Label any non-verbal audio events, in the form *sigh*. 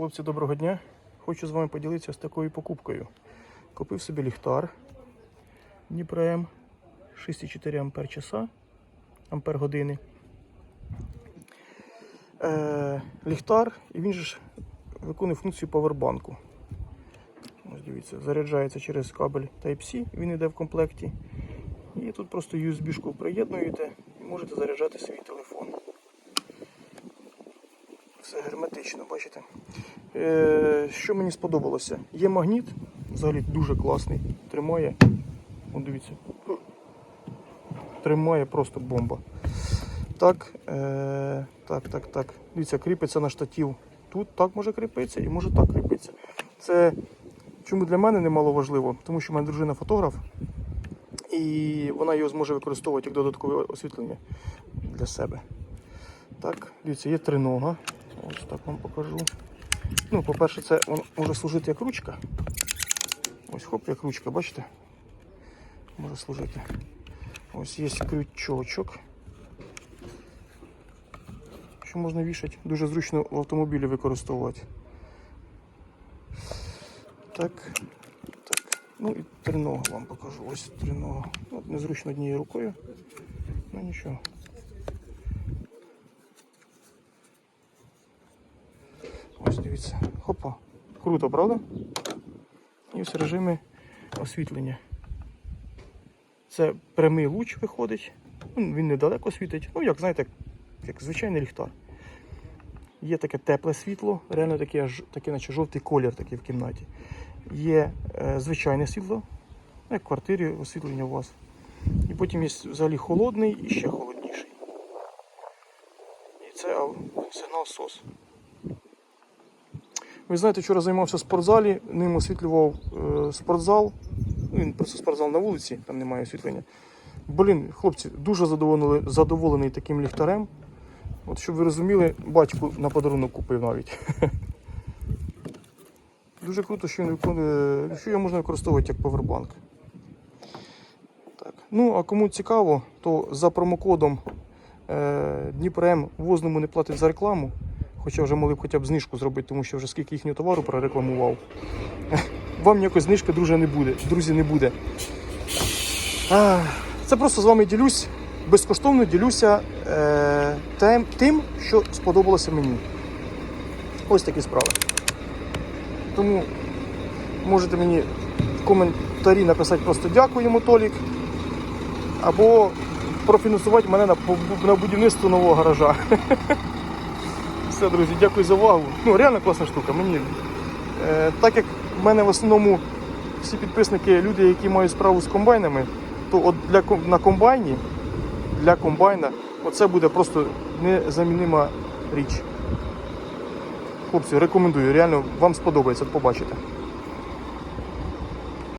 Хлопці, доброго дня. Хочу з вами поділитися з такою покупкою. Купив собі ліхтар Дніпром 6,4 ампер часа, ампер години. Е, ліхтар, і він же ж виконує функцію павербанку. Ось дивіться, заряджається через кабель Type-C, він йде в комплекті. І тут просто USB-шку приєднуєте і можете заряджати свій телефон. Все герметично, бачите. Е, що мені сподобалося? Є магніт, взагалі дуже класний. Тримає. О, дивіться. Тримає просто бомба. Так, е, так, так, так. Дивіться, кріпиться на штатів. Тут так може кріпитися і може так кріпитися. Це чому для мене немало важливо, тому що в мене дружина фотограф, і вона його зможе використовувати як додаткове освітлення для себе. Так, дивіться, є тринога. Ось так вам покажу. Ну, по-перше, це може служити як ручка. Ось хоп, як ручка, бачите? Може служити. Ось є крючочок. Що можна вішати? Дуже зручно в автомобілі використовувати. Так. Так. Ну і тринога вам покажу. Ось тринога. Незручно однією рукою. Ну нічого. Ось дивіться. Хопа. Круто, правда? І ось режими освітлення. Це прямий луч виходить. Ну, Він недалеко світить. Ну, як знаєте, як звичайний ліхтар. Є таке тепле світло, реально таке, таке наче жовтий колір такий в кімнаті. Є е, звичайне світло, ну, як в квартирі освітлення у вас. І потім є взагалі холодний і ще холодніший. І це сигнал СОС. Ви знаєте, вчора займався в спортзалі, ним освітлював е, спортзал. Ну, Він просто спортзал на вулиці, там немає освітлення. Блін, хлопці, дуже задоволений, задоволений таким ліхтарем. От щоб ви розуміли, батьку на подарунок купив навіть. *laughs* Дуже круто, що він що його можна використовувати як повербанк. Так. Ну, а кому цікаво, то за промокодом е, Дніпром возному не платить за рекламу. Хоча вже могли б хоча б знижку зробити, тому що вже скільки їхнього товару прорекламував. *laughs* Вам ніякої знижки, друже, не буде. Друзі, не буде. Це просто з вами ділюсь, безкоштовно ділюся е, тим, що сподобалося мені. Ось такі справи. Тому можете мені в коментарі написати просто дякуємо, Толік. Або профінансувати мене на, на будівництво нового гаража. *laughs* Все, друзі, дякую за увагу. Ну, реально класна штука. Мені, е, так як в мене в основному всі підписники люди, які мають справу з комбайнами, то от для, на комбайні, для комбайна, оце буде просто незамінима річ. Хлопці, рекомендую, реально вам сподобається, побачите.